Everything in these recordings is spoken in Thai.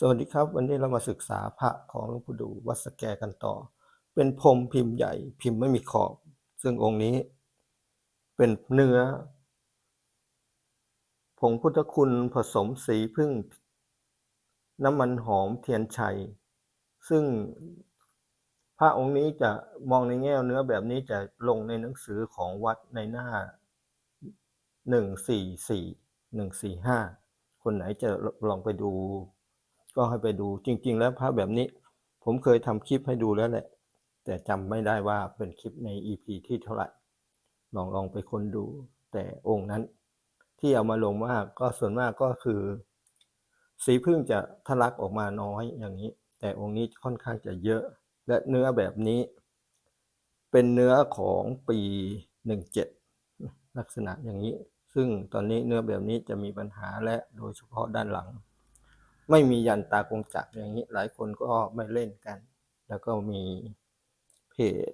สวัสดีครับวันนี้เรามาศึกษาพระของหลวงปู่ดูวัดสแกกันต่อ เป็นพรมพิมพ์ใหญ่พิมพ์ไม่มีขอบ ซึ่งองค์นี้เป็นเนื้อผงพุทธคุณผสมสีพึ่ง น้ำมันหอมเทียนชัย ซึ่งพระองค์นี้จะมองในแง่เนื้อแบบนี้จะลงในหนังสือของวัดในหน้าหนึ่งสี่สี่หนึ่งสี่ห้าคนไหนจะลองไปดู ก็ให้ไปดูจริง ๆ แล้วพระแบบนี้ ผมเคยทำคลิปให้ดูแล้วแหละ แต่จำไม่ได้ว่าเป็นคลิปใน EP ที่เท่าไหร่ ลองลองไปค้นดู แต่องค์นั้น ที่เอามาลงมากก็ส่วนมากก็คือ สีพึ่งจะทะลักออกมาน้อยอย่างนี้ แต่องค์นี้ค่อนข้างจะเยอะ และเนื้อแบบนี้ เป็นเนื้อของปี 17 ลักษณะอย่างนี้ ซึ่งตอนนี้เนื้อแบบนี้จะมีปัญหาและโดยเฉพาะด้านหลัง ไม่มียันตากงจักรอย่างนี้หลายคนก็ไม่เล่นกัน แล้วก็มีเพจ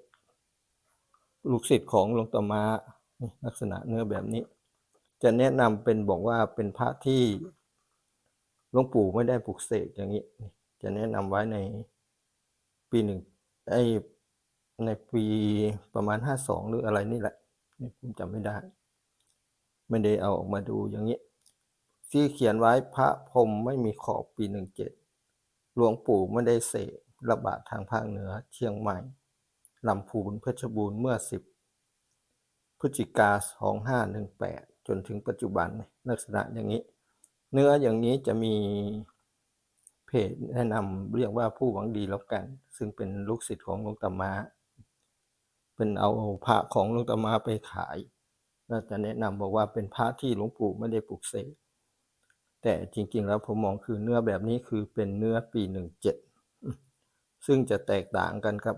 ลูกศิษย์ของหลวงตมาลักษณะเนื้อแบบนี้ จะแนะนำเป็นบอกว่าเป็นพระที่หลวงปู่ไม่ได้ปลุกเสกอย่างนี้ จะแนะนำไว้ในปีหนึ่งไอในปีประมาณห้าสองหรืออะไรนี่แหละผมจำไม่ได้ ไม่ได้เอาออกมาดูอย่างนี้ ที่เขียนไว้พระพรมไม่มีขอบปีหนึ่งเจ็ดหลวงปู่ไม่ได้เสกระบาดทางภาคเหนือเชียงใหม่ลำพูนเพชรบูรณ์เมื่อสิบพฤศจิกาสองห้าหนึ่งแปดจนถึงปัจจุบันลักษณะอย่างนี้ เนื้ออย่างนี้จะมีเพจแนะนำเรียกว่าผู้หวังดีแล้วกัน ซึ่งเป็นลูกศิษย์ของหลวงตามาเป็นเอาพระของหลวงตามาไปขายก็จะแนะนำบอกว่าเป็นพระที่หลวงปู่ไม่ได้ปลูกเสก แต่จริงๆ แล้วผมมองคือเนื้อแบบนี้คือเป็นเนื้อปีหนึ่งเจ็ดซึ่งจะแตกต่างกันครับ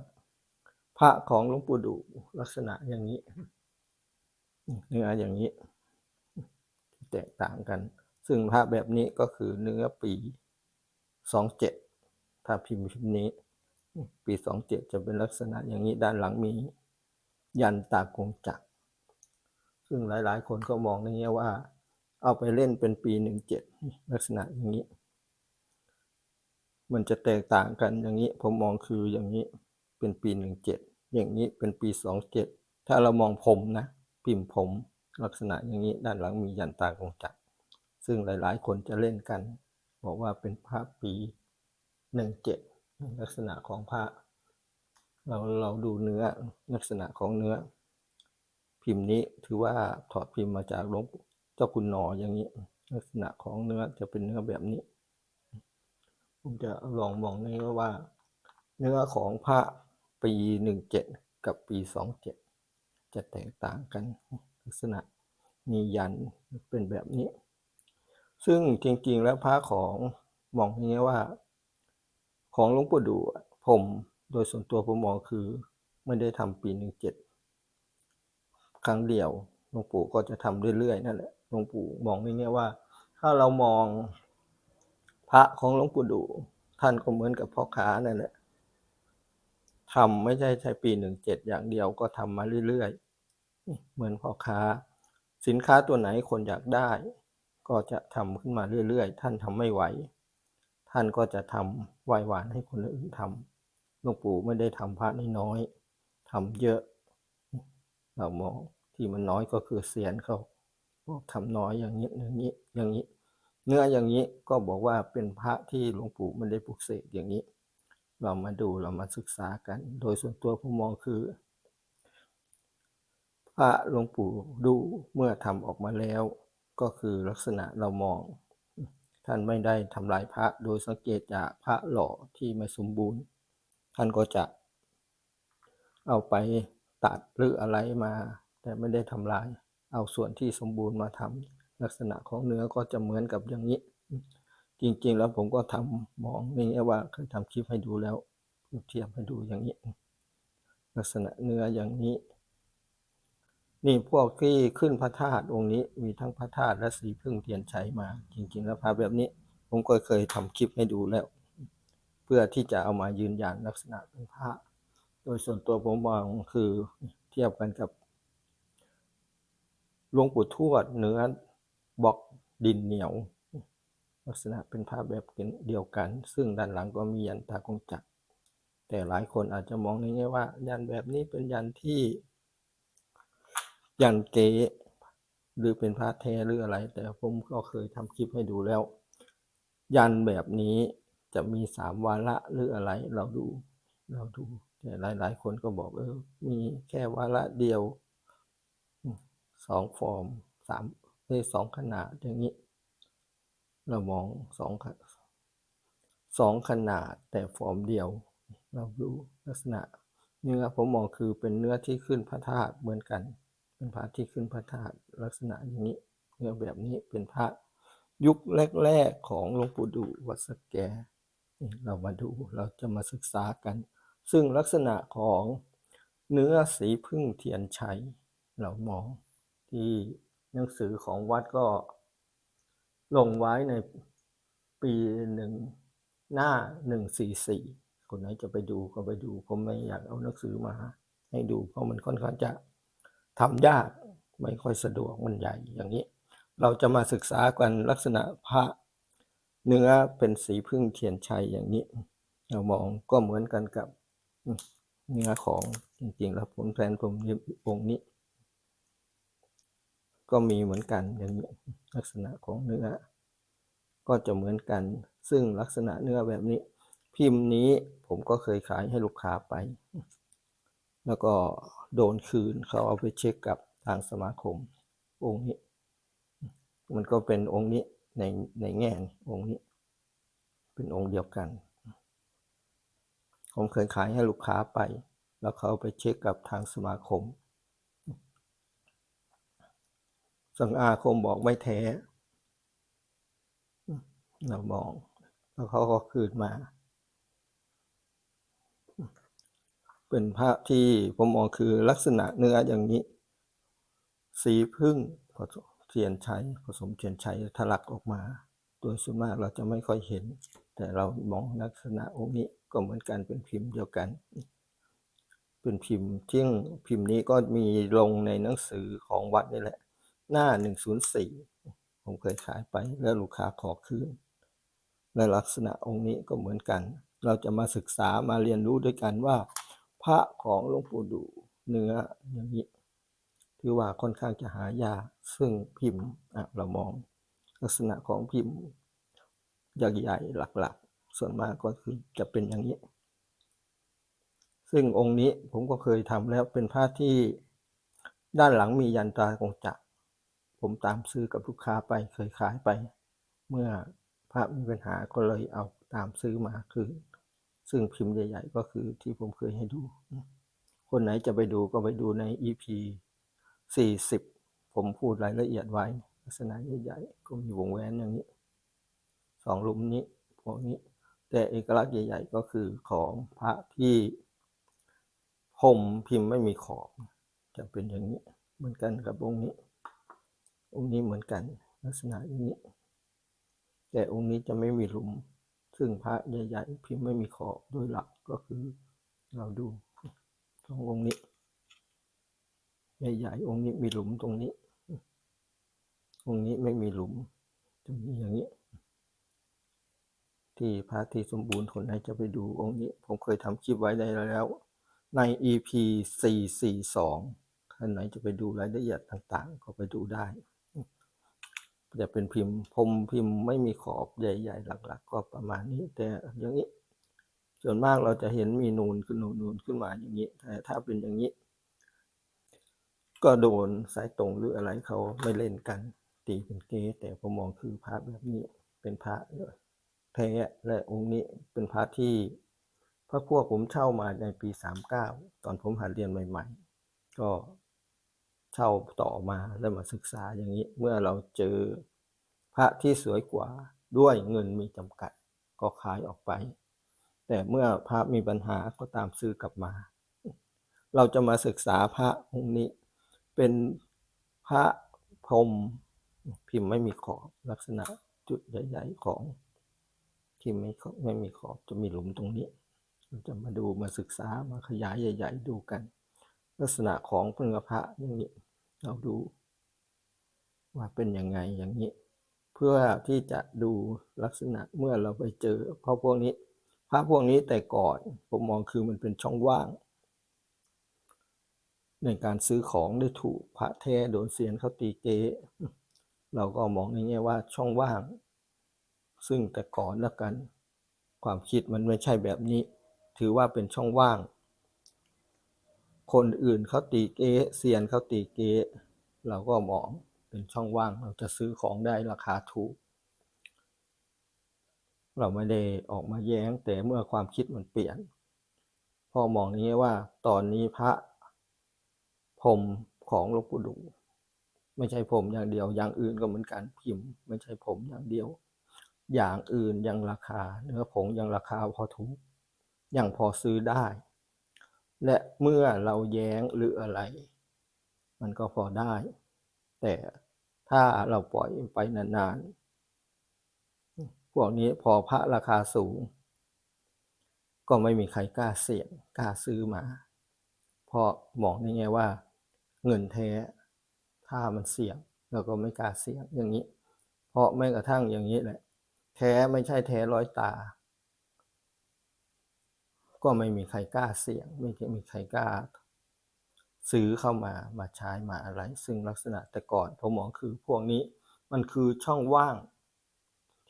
พระของหลวงปู่ดูลักษณะอย่างนี้ เนื้ออย่างนี้ แตกต่างกัน ซึ่งพระแบบนี้ก็คือเนื้อปีสองเจ็ดถ้าพิมพ์พิมพ์นี้ ปีสองเจ็ดจะเป็นลักษณะอย่างนี้ด้านหลังมี ยันตากงจักรซึ่งหลายๆ คนก็มองในแง่ว่า เอาไปเล่นเป็นปีหนึ่งเจ็ดลักษณะอย่างนี้ มันจะแตกต่างกันอย่างนี้ ผมมองคืออย่างนี้เป็นปีหนึ่งเจ็ดอย่างนี้เป็นปีสองเจ็ดถ้าเรามองผมนะพิมพ์ผมลักษณะอย่างนี้ด้านหลังมียันตากงจักรซึ่งหลาย ๆ คนจะเล่นกัน บอกว่าเป็นพระปีหนึ่งเจ็ดลักษณะของพระเราเราดูเนื้อลักษณะของเนื้อ พิมพ์นี้ถือว่าถอดพิมพ์มาจากหลวง เจ้าคุณหนออย่างนี้ ลักษณะของเนื้อจะเป็นเนื้อแบบนี้ ผมจะลองมองในว่า เนื้อของพระปีหนึ่งเจ็ดกับปีสองเจ็ดจะแตกต่างกันลักษณะมียันเป็นแบบนี้ ซึ่งจริงๆแล้วพระของมองอย่างนี้ว่า ของหลวงปู่ดูผมโดยส่วนตัวผมมองคือไม่ได้ทำปีหนึ่งเจ็ดครั้งเดียวหลวงปู่ก็จะทำเรื่อยๆนั่นแหละ ลวงปู่มองในแง่ว่า ถ้าเรามองพระของหลวงปู่ดู ท่านก็เหมือนกับพ่อค้านั่นแหละทำไม่ใช่ใช้ปีหนึ่งเจ็ดอย่างเดียวก็ทำมาเรื่อยๆ เหมือนพ่อค้า สินค้าตัวไหนคนอยากได้ ก็จะทำขึ้นมาเรื่อยๆ ท่านทำไม่ไหว ท่านก็จะทำไหวหวานให้คนอื่นทำหลวงปู่ไม่ได้ทำพระน้อยๆทำเยอะ เรามองที่มันน้อยก็คือเสียนเขา ทำน้อยอย่างนี้อย่างนี้อย่างนี้ เนื้ออย่างนี้ก็บอกว่าเป็นพระที่หลวงปู่ไม่ได้ปลุกเสกอย่างนี้ เรามาดูเรามาศึกษากัน โดยส่วนตัวผมมองคือ พระหลวงปู่ดูเมื่อทำออกมาแล้ว ก็คือลักษณะเรามอง ท่านไม่ได้ทำลายพระโดยสังเกตจากพระหล่อที่ไม่สมบูรณ์ ท่านก็จะเอาไปตัดหรืออะไรมา แต่ไม่ได้ทำลาย เอาส่วนที่สมบูรณ์มาทำลักษณะของเนื้อก็จะเหมือนกับอย่างนี้ จริงๆแล้วผมก็ทำมองนี่ว่าเคยทำคลิปให้ดูแล้วเทียบให้ดูอย่างนี้ ลักษณะเนื้ออย่างนี้ นี่พวกที่ขึ้นพระธาตุองค์นี้ มีทั้งพระธาตุและสีพึ่งเทียนชัยมา จริง ๆ แล้วพระแบบนี้ ผมก็เคยทำคลิปให้ดูแล้ว เพื่อที่จะเอามายืนยันลักษณะเป็นพระโดยส่วนตัวผมมองคือเทียบกันกับ หลวงปู่ทวดเนื้อบล็อกดินเหนียว ลักษณะเป็นภาพแบบเดียวกัน ซึ่งด้านหลังก็มียันตากงจักรแต่หลายคนอาจจะมองในแง่ว่า ยันแบบนี้เป็นยันที่ ยันเก๊หรือเป็นพระแท้หรืออะไร แต่ผมก็เคยทำคลิปให้ดูแล้ว ยันแบบนี้จะมีสามวาระหรืออะไรเราดูเราดูแต่หลาย ๆ คนก็บอกเออมีแค่วาระเดียว สองฟอร์มสามเอ้ยสองขนาดอย่างนี้ เรามองสองสองขนาดแต่ฟอร์มเดียว เราดูลักษณะเนื้อผมมองคือเป็นเนื้อที่ขึ้นพระธาตุเหมือนกัน เป็นพระที่ขึ้นพระธาตุลักษณะอย่างนี้เนื้อแบบนี้เป็นพระยุคแรกๆของหลวงปู่ดูวัดสแกนี่เรามาดูเราจะมาศึกษากัน ซึ่งลักษณะของเนื้อสีพึ่งเทียนชัยเรามอง ที่หนังสือของวัดก็ลงไว้ในปีหนึ่งหน้าหนึ่งสี่สี่คนไหนจะไปดูก็ไปดู ผมไม่อยากเอาหนังสือมา ให้ดูเพราะมันค่อนข้างจะทำยากไม่ค่อยสะดวกมันใหญ่อย่างนี้ เราจะมาศึกษากันลักษณะพระเนื้อเป็นสีพึ่งเทียนชัยอย่างนี้ เรามองก็เหมือนกันกับเนื้อของจริงๆแล้วผลแผนผมองค์นี้ ก็มีเหมือนกันอย่างนี้ลักษณะของเนื้อ ก็จะเหมือนกัน ซึ่งลักษณะเนื้อแบบนี้ พิมพ์นี้ผมก็เคยขายให้ลูกค้าไป แล้วก็โดนคืนเขาเอาไปเช็คกับทางสมาคม องค์นี้ มันก็เป็นองค์นี้ในในแง่องค์นี้ เป็นองค์เดียวกัน ผมเคยขายให้ลูกค้าไป แล้วเขาไปเช็คกับทางสมาคม สังอาคมบอกไม่แท้ เรามอง แล้วเขาก็คืนมา เป็นภาพที่ผมมองคือลักษณะเนื้ออย่างนี้ สีพึ่งผสมเทียนชัยผสมเทียนชัยทะลักออกมา โดยส่วนมากเราจะไม่ค่อยเห็น แต่เรามองลักษณะองค์นี้ก็เหมือนกันเป็นพิมพ์เดียวกันเป็นพิมพ์ที่พิมพ์นี้ก็มีลงในหนังสือของวัดนี่แหละ หน้า 104 ผมเคยขายไปแล้วลูกค้าขอคืน และลักษณะองค์นี้ก็เหมือนกัน เราจะมาศึกษามาเรียนรู้ด้วยกันว่า พระของหลวงปู่ดูเนื้ออย่างนี้ถือว่าค่อนข้างจะหายากซึ่งพิมพ์เรามอง ลักษณะของพิมพ์ใหญ่ๆหลักๆ ส่วนมากก็คือจะเป็นอย่างนี้ซึ่งองค์นี้ผมก็เคยทำแล้วเป็นพระที่ด้านหลังมียันตรากงจักร ผมตามซื้อกับลูกค้าไปเคยขายไป เมื่อพระมีปัญหาก็เลยเอาตามซื้อมาคือ ซึ่งพิมพ์ใหญ่ ๆ ก็คือที่ผมเคยให้ดู คนไหนจะไปดูก็ไปดูใน EP 40 ผมพูดรายละเอียดไว้ ลักษณะใหญ่ๆก็มีวงแหวนอย่างนี้สองลุมนี้พวกนี้ แต่เอกลักษณ์ใหญ่ ๆ ก็คือของพระที่ผมพิมพ์ไม่มีขอบจะเป็นอย่างนี้ เหมือนกันกับองค์นี้ องค์นี้เหมือนกัน ลักษณะอย่างนี้ แต่องค์นี้จะไม่มีหลุม ซึ่งพระใหญ่ๆพิมพ์ไม่มีขอบโดยหลักก็คือเราดูสององค์นี้ ใหญ่ๆองค์นี้มีหลุมตรงนี้ องค์นี้ไม่มีหลุมจะมีอย่างนี้ ที่พระที่สมบูรณ์คนไหนจะไปดูองค์นี้ ผมเคยทำคลิปไว้ได้แล้วใน EP 442ท่านไหนจะไปดูรายละเอียดต่างๆ ก็ไปดูได้ จะเป็นพิมพ์พรมพิมพ์ไม่มีขอบใหญ่ ๆ หลัก ๆ ก็ประมาณนี้ แต่อย่างนี้ ส่วนมากเราจะเห็นมีนูนขึ้นนูนขึ้นมาอย่างนี้ แต่ถ้าเป็นอย่างนี้ ก็โดนสายตรงหรืออะไรเขาไม่เล่นกัน ตีเป็นเก๊แต่ผมมองคือพระแบบนี้เป็นพระแท้และองค์นี้เป็นพระที่พระพวกผมเช่ามาในปี 39 ตอนผมหัดเรียนใหม่ ๆ ก็ เช่าต่อมาแล้วมาศึกษาอย่างนี้เมื่อเราเจอพระที่สวยกว่าด้วยเงินมีจำกัดก็ขายออกไป แต่เมื่อพระมีปัญหาก็ตามซื้อกลับมา เราจะมาศึกษาพระองค์นี้ เป็นพระพรมพิมพ์ไม่มีขอบลักษณะจุดใหญ่ๆของที่ไม่ไม่มีขอบจะมีหลุมตรงนี้ เราจะมาดูมาศึกษามาขยายใหญ่ ๆ ดูกัน ลักษณะของเนื้อพระอย่างนี้ เราดูว่าเป็นยังไงอย่างนี้ เพื่อที่จะดูลักษณะเมื่อเราไปเจอเพราะพวกนี้พระพวกนี้แต่ก่อนผมมองคือมันเป็นช่องว่าง ในการซื้อของได้ถูกพระแท้โดนเซียนเขาตีเกเราก็มองในแง่ว่าช่องว่าง ซึ่งแต่ก่อนแล้วกัน ความคิดมันไม่ใช่แบบนี้ ถือว่าเป็นช่องว่าง คนอื่นเขาตีเก๊เซียนเขาตีเก๊เราก็มองเป็นช่องว่างเราจะซื้อของได้ราคาถูก เราไม่ได้ออกมาแย้งแต่เมื่อความคิดมันเปลี่ยน พอมองนี้ว่าตอนนี้พระพรมของหลวงปู่ดูไม่ใช่ผมอย่างเดียว อย่างอื่นก็เหมือนกันพิมพ์ ไม่ใช่ผมอย่างเดียว อย่างอื่นยังราคา เนื้อผงยังราคาพอถูกยังพอซื้อได้ และเมื่อเราแย้งหรืออะไร มันก็พอได้ แต่ถ้าเราปล่อยไปนานๆ พวกนี้พอพระราคาสูง ก็ไม่มีใครกล้าเสี่ยงกล้าซื้อมา เพราะมองในแง่ว่า เงินแท้ ถ้ามันเสี่ยงเราก็ไม่กล้าเสี่ยงอย่างนี้ เพราะแม้กระทั่งอย่างนี้แหละ แท้ไม่ใช่แท้ร้อยตา ก็ไม่มีใครกล้าเสี่ยง ไม่มีใครกล้า ซื้อเข้ามามาใช้มาอะไร ซึ่งลักษณะแต่ก่อนผมมองคือพวกนี้มันคือช่องว่าง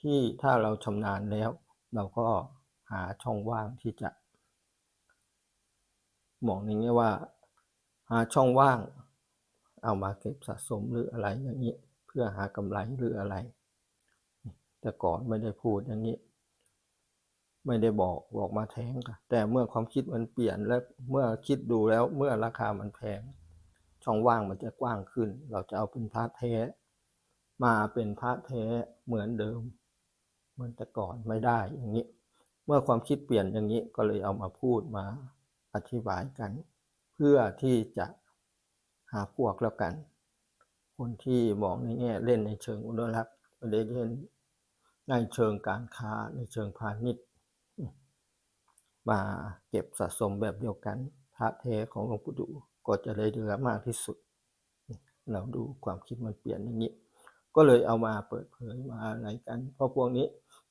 ที่ถ้าเราชำนาญแล้ว เราก็หาช่องว่างที่จะมองในแง่ว่า หาช่องว่าง เอามาเก็บสะสมหรืออะไรอย่างนี้ เพื่อหากำไรหรืออะไร แต่ก่อนไม่ได้พูดอย่างนี้ ไม่ได้บอกบอกมาแท้งกันแต่เมื่อความคิดมันเปลี่ยนและเมื่อคิดดูแล้วเมื่อราคามันแพงช่องว่างมันจะกว้างขึ้น เราจะเอาเป็นพระแท้ มาเป็นพระแท้เหมือนเดิม เหมือนแต่ก่อนไม่ได้อย่างนี้ เมื่อความคิดเปลี่ยนอย่างนี้ก็เลยเอามาพูดมาอธิบายกัน เพื่อที่จะหาพวกแล้วกัน คนที่มองในแง่เล่นในเชิงอนุรักษ์ไม่ได้เล่นในเชิงการค้าในเชิงพาณิชย์ มาเก็บสะสมแบบเดียวกัน พระแท้ของหลวงปู่ดูก็จะได้เหลือมากที่สุด เราดูความคิดมันเปลี่ยนอย่างนี้ ก็เลยเอามาเปิดเผยมาอะไรกัน เพราะพวกนี้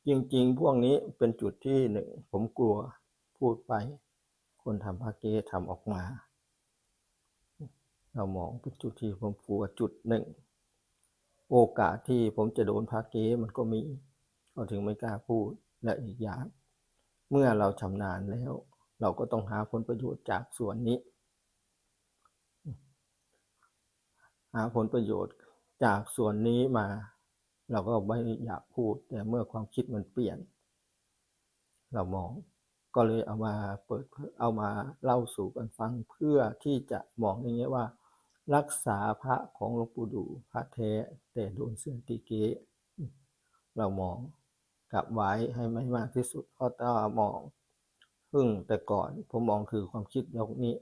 จริง ๆ พวกนี้เป็นจุดที่หนึ่งผมกลัวพูดไป คนทำพระเกทำออกมา เรามองเป็นจุดที่ผมกลัวจุดหนึ่งโอกาสที่ผมจะโดนพระเกมันก็มี ก็ถึงไม่กล้าพูดและอีกอย่าง เมื่อเราชำนาญแล้ว เราก็ต้องหาผลประโยชน์จากส่วนนี้ หาผลประโยชน์จากส่วนนี้มา เราก็ไม่อยากพูด แต่เมื่อความคิดมันเปลี่ยน เรามองก็เลยเอามาเปิดเอามาเล่าสู่กันฟังเพื่อที่จะมองอย่างเงี้ยว่า รักษาพระของหลวงปู่ดูพระแท้แต่โดนเสื่อมตีเกเรามอง กลับไว้ให้ไม่มากที่สุดเพราะถ้ามองพึ่งแต่ก่อนผมมองคือความคิดยกนี้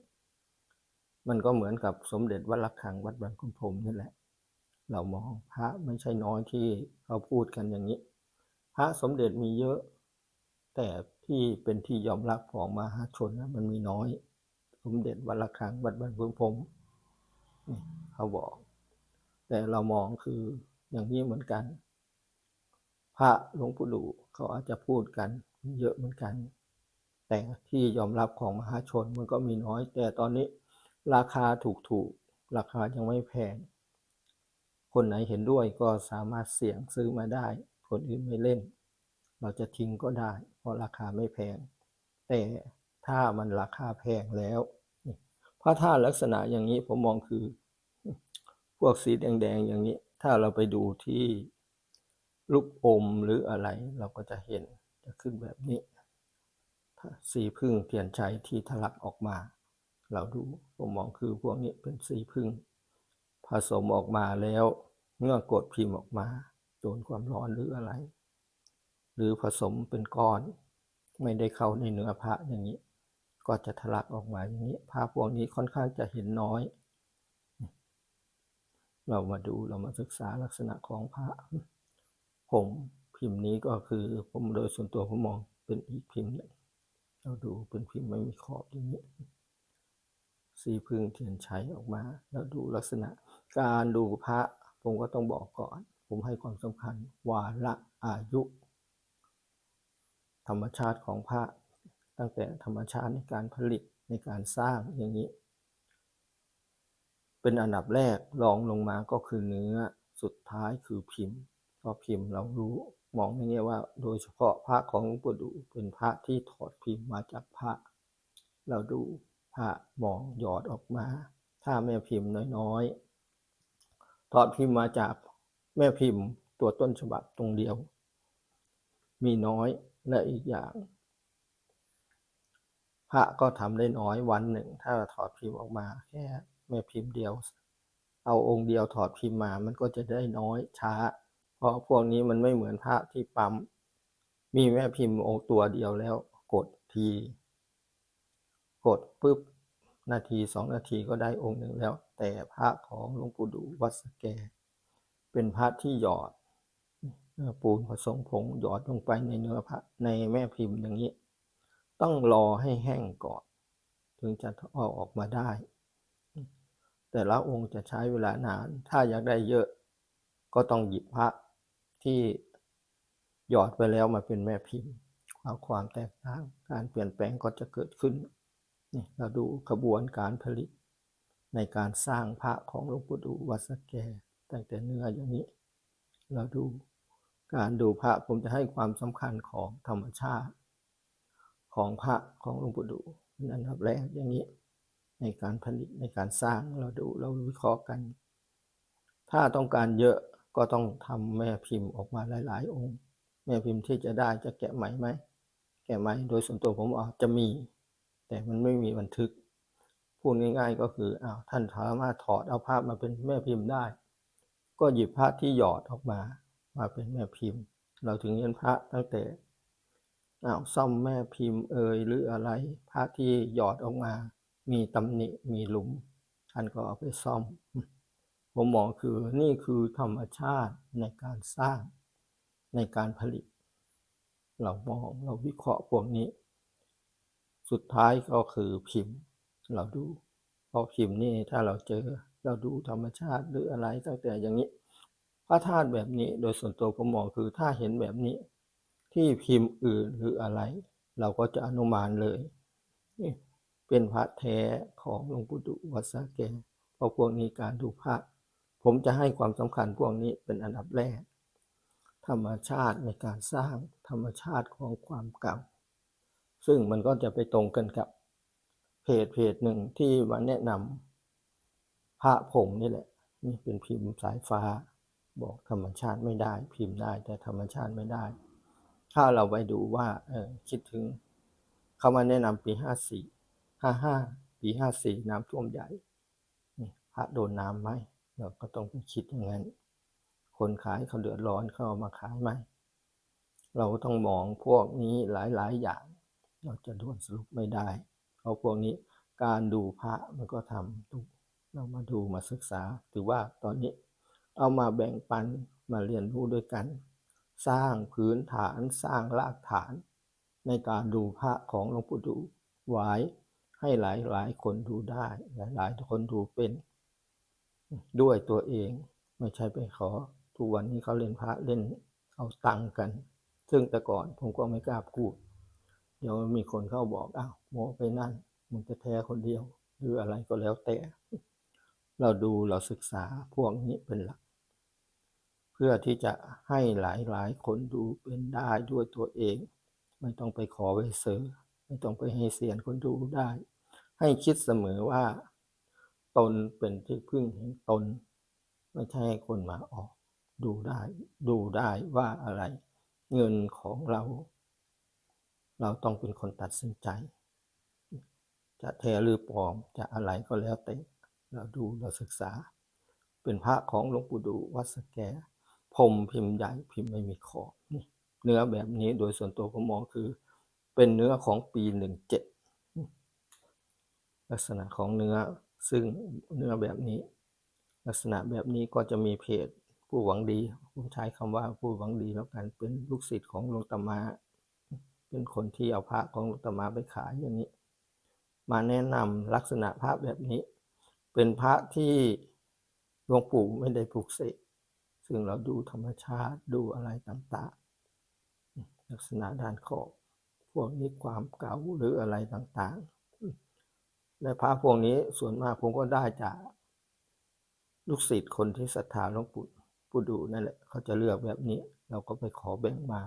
มันก็เหมือนกับสมเด็จวัดระฆังวัดบางคุณพรมนี่แหละ เรามองพระไม่ใช่น้อยที่เขาพูดกันอย่างนี้ พระสมเด็จมีเยอะ แต่ที่เป็นที่ยอมรับของมหาชนนะมันมีน้อย สมเด็จวัดระฆังวัดบางคุณพรมเขาบอก แต่เรามองคืออย่างนี้เหมือนกัน พระหลวงปู่ดูเขาอาจจะพูดกันเยอะเหมือนกัน แต่ที่ยอมรับของมหาชนมันก็มีน้อย แต่ตอนนี้ราคาถูกๆ ราคายังไม่แพง คนไหนเห็นด้วยก็สามารถเสี่ยงซื้อมาได้ คนอื่นไม่เล่น เราจะทิ้งก็ได้ เพราะราคาไม่แพง แต่ถ้ามันราคาแพงแล้วพระธาตุลักษณะอย่างนี้ผมมองคือ พวกสีแดงๆอย่างนี้ ถ้าเราไปดูที่ ลูกอมหรืออะไรเราก็จะเห็นจะขึ้นแบบนี้สีพึ่งเทียนชัยที่ทะลักออกมา เราดูผมมองคือพวกนี้เป็นสีพึ่ง ผสมออกมาแล้วเมื่อกดพิมพ์ออกมาโดนความร้อนหรืออะไร หรือผสมเป็นก้อน ไม่ได้เข้าในเนื้อพระอย่างนี้ ก็จะทะลักออกมาอย่างนี้พระพวกนี้ค่อนข้างจะเห็นน้อย เรามาดูเรามาศึกษาลักษณะของพระ ผมพิมพ์นี้ก็คือผมโดยส่วนตัวผมมองเป็นอีกพิมพ์หนึ่งเราดูเป็นพิมพ์ไม่มีขอบอย่างนี้สีพึ่งเทียนชัยออกมา แล้วดูลักษณะ การดูพระ ผมก็ต้องบอกก่อน ผมให้ความสำคัญวาระอายุ ธรรมชาติของพระ ตั้งแต่ธรรมชาติในการผลิตในการสร้างอย่างนี้ เป็นอันดับแรกรองลงมาก็คือเนื้อสุดท้ายคือพิมพ์ เพราะพิมพ์เรารู้มองอย่างนี้ว่า โดยเฉพาะพระของหลวงปู่ดูเป็นพระที่ถอดพิมพ์มาจากพระ เราดูพระมองหยอดออกมา ถ้าแม่พิมพ์น้อยๆถอดพิมพ์มาจากแม่พิมพ์ตัวต้นฉบับตรงเดียว มีน้อยและอีกอย่าง พระก็ทำได้น้อยวันหนึ่ง ถ้าถอดพิมพ์ออกมาแค่แม่พิมพ์เดียว เอาองค์เดียวถอดพิมพ์มามันก็จะได้น้อยช้า เพราะพวกนี้มันไม่เหมือนพระที่ปั๊ม มีแม่พิมพ์องค์ตัวเดียวแล้ว กดที กดปุ๊บนาทีสองนาทีก็ได้องค์หนึ่งแล้ว แต่พระของหลวงปู่ดูวัดสแก เป็นพระที่หยอดปูนผสมผงหยอดลงไปในเนื้อพระในแม่พิมพ์อย่างนี้ ต้องรอให้แห้งก่อน ถึงจะเอาออกมาได้ แต่ละองค์จะใช้เวลานาน ถ้าอยากได้เยอะ ก็ต้องหยิบพระ ที่หยอดไปแล้วมาเป็นแม่พิมพ์ความความแตกต่างการเปลี่ยนแปลงก็จะเกิดขึ้นนี่เราดูกระบวนการผลิต ในการสร้างพระของหลวงปู่ดูวัดสแกตั้งแต่เนื้ออย่างนี้ เราดูการดูพระผมจะให้ความสำคัญของธรรมชาติ ของพระของหลวงปู่ดูเป็นอันดับแรกอย่างนี้ ในการผลิตในการสร้างเราดูเราวิเคราะห์กัน ถ้าต้องการเยอะ ก็ต้องทำแม่พิมพ์ออกมาหลาย ๆ องค์ แม่พิมพ์ที่จะได้จะแกะใหม่ไหมแกะไหมโดยส่วนตัวผมอาจจะมี แต่มันไม่มีบันทึกพูดง่ายๆก็คืออ้าวท่านสามารถถอดเอาภาพมาเป็นแม่พิมพ์ได้ ก็หยิบพระที่หยอดออกมา มาเป็นแม่พิมพ์ เราถึงเรียนพระตั้งแต่อ้าวซ่อมแม่พิมพ์เอ่ยหรืออะไร พระที่หยอดออกมา มีตำหนิมีหลุม ท่านก็เอาไปซ่อม ผมมองคือนี่คือธรรมชาติในการสร้างในการผลิต เรามองเราวิเคราะห์พวกนี้ สุดท้ายก็คือพิมพ์ เราดูพราะพิมพ์นี่ถ้าเราเจอเราดูธรรมชาติหรืออะไรตั้งแต่อย่างนี้พระธาตุแบบนี้โดยส่วนตัวผมมองคือถ้าเห็นแบบนี้ ที่พิมพ์อื่นหรืออะไร เราก็จะอนุมานเลยนี่เป็นพระแท้ของหลวงปู่ดุวัดสะแกเพราะพวกนี้การดูพระ ผมจะให้ความสำคัญพวกนี้เป็นอันดับแรก ธรรมชาติในการสร้างธรรมชาติของความเก่า ซึ่งมันก็จะไปตรงกันกับเพจเพจหนึ่งที่มาแนะนำพระผงนี่แหละ นี่เป็นพิมพ์สายฟ้า บอกธรรมชาติไม่ได้ พิมพ์ได้แต่ธรรมชาติไม่ได้ ถ้าเราไปดูว่าเออคิดถึงเขามาแนะนำปีห้าสี่ห้าห้าปีห้าสี่น้ำท่วมใหญ่นี่พระโดนน้ำไหม เราก็ต้องคิดอย่างนั้น คนขายเขาเดือดร้อนเขาเอามาขายไหม เราต้องมองพวกนี้หลายๆ อย่าง เราจะด่วนสรุปไม่ได้เพราะพวกนี้การดูพระมันก็ทำดูเรามาดูมาศึกษา ถือว่าตอนนี้เอามาแบ่งปันมาเรียนรู้ด้วยกัน สร้างพื้นฐานสร้างรากฐาน ในการดูพระของหลวงปู่ดูไว้ให้หลายๆคนดูได้ หลายๆคนดูเป็น ด้วยตัวเองไม่ใช่ไปขอ ทุกวันนี้เขาเล่นพระเล่นเอาตังกัน ซึ่งแต่ก่อนผมก็ไม่กล้าพูด เดี๋ยวมีคนเข้าบอกอ้าวโมไปนั่นมึงจะแท้คนเดียวหรืออะไรก็แล้วแต่ เราดูเราศึกษาพวกนี้เป็นหลัก เพื่อที่จะให้หลายๆคนดูเป็นได้ด้วยตัวเอง ไม่ต้องไปขอไปเซอร์ไม่ต้องไปให้เสียนคนดูได้ ให้คิดเสมอว่า ตนเป็นที่พึ่งแห่งตน ไม่ใช่ให้คนมาออก ดูได้ ดูได้ว่าอะไร เงินของเรา เราต้องเป็นคนตัดสินใจ จะแท้หรือปลอมจะอะไรก็แล้วแต่เราดูเราศึกษา เป็นพระของหลวงปู่ดูวัดสแกพรมพิมพ์ใหญ่พิมพ์ไม่มีขอบเนื้อแบบนี้โดยส่วนตัวผมมองคือ เป็นเนื้อของปีหนึ่งเจ็ดลักษณะของเนื้อ ซึ่งเนื้อแบบนี้ ลักษณะแบบนี้ก็จะมีเพจผู้หวังดี ผมใช้คำว่าผู้หวังดีแล้วกันเป็นลูกศิษย์ของหลวงตามา เป็นคนที่เอาพระของหลวงตามาไปขายอย่างนี้ มาแนะนำลักษณะพระแบบนี้ เป็นพระที่หลวงปู่ไม่ได้ปลูกเสกซึ่งเราดูธรรมชาติดูอะไรต่างๆ ลักษณะด้านขอบพวกนี้ความเก่าหรืออะไรต่างๆ และพระพวกนี้ส่วนมากผมก็ได้จากลูกศิษย์คนที่ศรัทธาหลวงปู่ปู่ดูนั่นแหละเขาจะเลือกแบบนี้ เราก็ไปขอแบ่งมา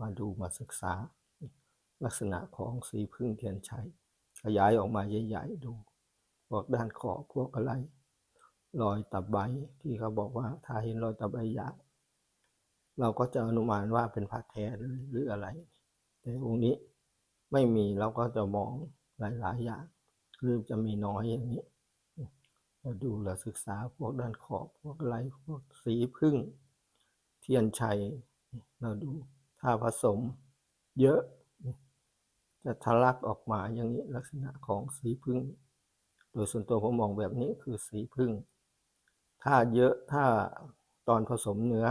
มาดูมาศึกษา ลักษณะของสีพึ่งเทียนชัยขยายออกมาใหญ่ๆดูพวกด้านขอบพวกอะไร รอยตะไบที่เขาบอกว่าถ้าเห็นรอยตะไบยาวเราก็จะอนุมานว่าเป็นพระแท้หรืออะไร แต่องค์นี้ไม่มีเราก็จะมองหลายๆอย่าง หรือจะมีน้อยอย่างนี้เราดูเราศึกษาพวกด้านขอบพวกอะไรพวกสีพึ่ง เทียนชัย เราดูถ้าผสมเยอะ จะทะลักออกมาอย่างนี้ลักษณะของสีพึ่ง โดยส่วนตัวผมมองแบบนี้คือสีพึ่ง ถ้าเยอะถ้าตอนผสมเนื้อ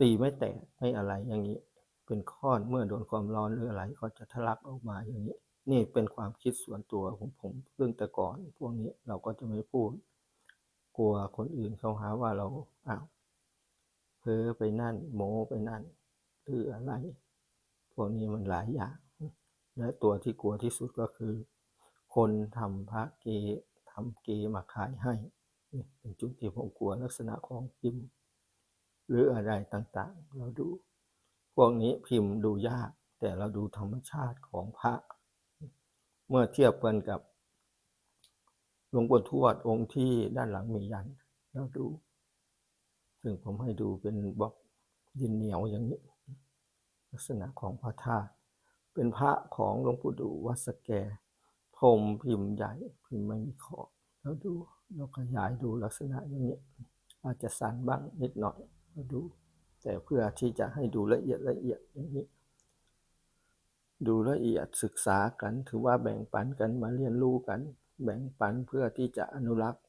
ตีไม่แตกไม่อะไรอย่างนี้ เป็นก้อนเมื่อโดนความร้อนหรืออะไรก็จะทะลักออกมาอย่างนี้ นี่เป็นความคิดส่วนตัวของผมซึ่องแต่ก่อน พวกนี้เราก็จะไม่พูด กลัวคนอื่นเขาหาว่าเราอ้าวเพ้อไปนั่นโม้ไปนั่นหรืออะไร พวกนี้มันหลายอย่าง และตัวที่กลัวที่สุดก็คือ คนทำพระเกทำเกมาขายให้นี่เป็นจุดที่ผมกลัวลักษณะของพิมพ์ หรืออะไรต่างๆ เราดู พวกนี้พิมพ์ดูยาก แต่เราดูธรรมชาติของพระ เมื่อเทียบกันกับหลวงปู่ทวดองค์ที่ด้านหลังมียันเราดู ซึ่งผมให้ดูเป็นบล็อกดินเหนียวอย่างนี้ ลักษณะของพระธาตุเป็นพระของหลวงปู่ดูวัดสแกพรมพิมพ์ใหญ่พิมพ์ไม่มีขอบเราดูเราขยายดูลักษณะอย่างนี้ อาจจะสั่นบ้างนิดหน่อยเราดู แต่เพื่อที่จะให้ดูละเอียดละเอียดอย่างนี้ ดูละเอียดศึกษากัน ถือว่าแบ่งปันกันมาเรียนรู้กัน แบ่งปันเพื่อที่จะอนุรักษ์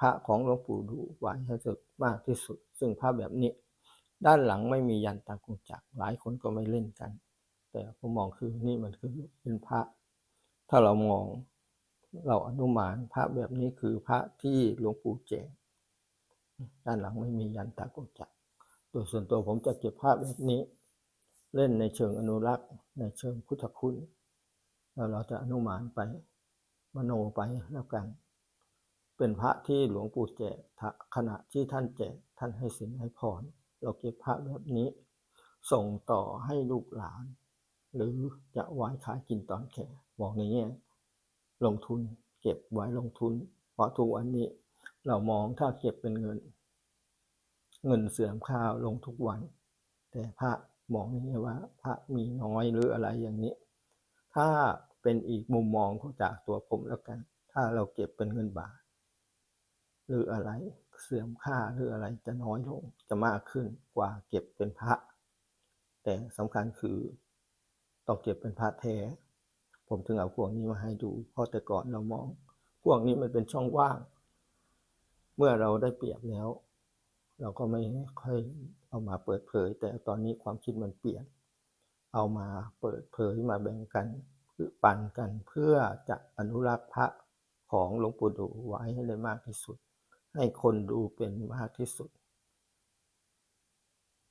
พระของหลวงปู่ดูไว้ให้สุดมากที่สุด ซึ่งพระแบบนี้ ด้านหลังไม่มียันตากงจักรหลายคนก็ไม่เล่นกัน แต่ผมมองคือนี่มันคือเป็นพระ ถ้าเรามองเราอนุมานพระแบบนี้คือพระที่หลวงปู่แจกด้านหลังไม่มียันตากงจักรโดยส่วนตัวผมจะเก็บภาพแบบนี้ เล่นในเชิงอนุรักษ์ ในเชิงพุทธคุณแล้วเราจะอนุมานไปมโนไปแล้วกัน เป็นพระที่หลวงปู่แจกขณะที่ท่านแจกท่านให้สินให้พรเราเก็บพระแบบนี้ ส่งต่อให้ลูกหลาน หรือจะไว้ขายกินตอนแก่บอกในแง่ลงทุนเก็บไว้ลงทุน เพราะทุกวันนี้เรามองถ้าเก็บเป็นเงิน เงินเสื่อมค่าลงทุกวัน แต่พระ มองนี้ว่าพระมีน้อยหรืออะไรอย่างนี้ ถ้าเป็นอีกมุมมองของจากตัวผมแล้วกัน ถ้าเราเก็บเป็นเงินบาท หรืออะไรเสื่อมค่าหรืออะไรจะน้อยลงจะมากขึ้นกว่าเก็บเป็นพระ แต่สำคัญคือต้องเก็บเป็นพระแท้ ผมถึงเอาพวกนี้มาให้ดู เพราะแต่ก่อนเรามอง พวกนี้มันเป็นช่องว่าง เมื่อเราได้เปรียบแล้ว เราก็ไม่ค่อย เอามาเปิดเผย แต่ตอนนี้ความคิดมันเปลี่ยน เอามาเปิดเผยมาแบ่งกันปันกันเพื่อจะอนุรักษ์พระของหลวงปู่ดูไว้ให้ได้มากที่สุด ให้คนดูเป็นมากที่สุด